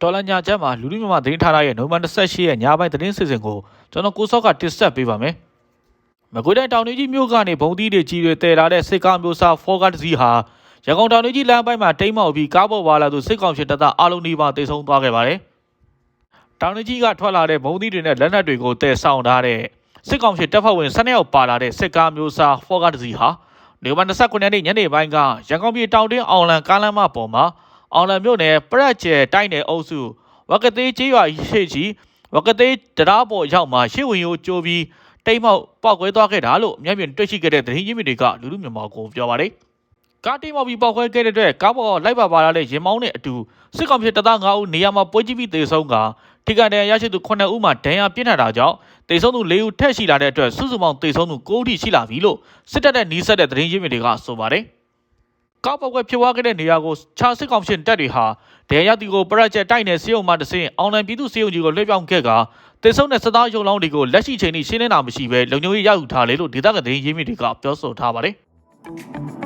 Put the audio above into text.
တော်လန်ညာချက်မှာလူလူမြန်မာသတင်းထားရဲ့နိုဝင်ဘာ28ရက်ညပိုင်းသတင်းစီစဉ်ကိုကျွန်တော်ကိုစော့ကတင်ဆက်ပေးပါမယ်။မကွေးတိုင်းတောင်ကြီးမြို့ကနေဘုံသီးတွေကြီးတွေတည်လာတဲ့စစ်ကားမျိုးစားဖော်ကတ်စီဟာရန်ကုန်တောင်ကြီးလမ်းပိုင်းမှာတိမ်းမောက်ပြီးကားပေါ်ပါလာသူစစ်ကောင်စီတပ်သားအလုံးနီးပါးတိတ်ဆုံးသွားခဲ့ပါတယ်။တောင်ကြီးကထွက်လာတဲ့ဘုံသီးတွေနဲ့လက်နက်တွေကိုတည်ဆောင်ထားတဲ့စစ်ကောင်စီတပ်ဖွဲ့ဝင်12ယောက်ပါလာတဲ့စစ်ကားမျိုးစားဖော်ကတ်စီဟာနေဝင်29ရက်နေ့ညနေပိုင်းကရန်ကုန်ပြည်တောင်တင်းအောင်လန်ကားလမ်းမပေါ်မှာ အောင်လန်မြို့နယ်ပရက်ကျဲတိုက်နယ်အုပ်စုဝကသေးကျေးရွာရှိကြီးဝကသေးတရားပေါ်ရောက်မှာရှေ့ဝင်ရိုးကြိုးပြီးတိမ်မောက်ပောက်ကွဲသွားခဲ့တာလို့မျက်မြင်တွေ့ရှိခဲ့တဲ့သတင်းရင်းမြစ်တွေကလူလူမြန်မာကိုပြောပါတယ်။ကားတိမ်မောက်ပြီးပောက်ကွဲခဲ့တဲ့အတွက်ကားပေါ်လိုက်ပါပါလာတဲ့ရင်မောင်းနဲ့အတူစစ်ကောင်စီတပ်သား9ဦးနေရာမှာပွဲကြီးပြီးတေဆုံးကထိကန်တဲ့ရရှိသူ9ဦးမှဒဏ်ရာပြင်းထန်တာကြောင့်တေဆုံးသူ4ဦးထက်ရှိလာတဲ့အတွက်စုစုပေါင်းတေဆုံးသူ9ဦးထိရှိလာပြီလို့စစ်တပ်နဲ့နှီးဆက်တဲ့သတင်းရင်းမြစ်တွေကဆိုပါတယ်။ ကောက်ပေါက်ကွဲဖြစ်သွားခဲ့တဲ့နေရာကိုခြားစစ်ကောင်ရှင်တပ်တွေဟာဒဲရတီကိုပရက်ချက်တိုက်နယ်စေယုံမှတဆင့်အောင်လန်ပြည်သူစေယုံကြီးကိုလွှဲပြောင်းခဲ့ကတေဆုံးတဲ့စသားရုံလောင်းတွေကိုလက်ရှိချိန်ထိရှင်းနေတာမရှိဘဲလုံခြုံရေးရယူထားလေလို့ဒေသကသတင်းရင်းမြစ်တွေကပြောဆိုထားပါတယ်။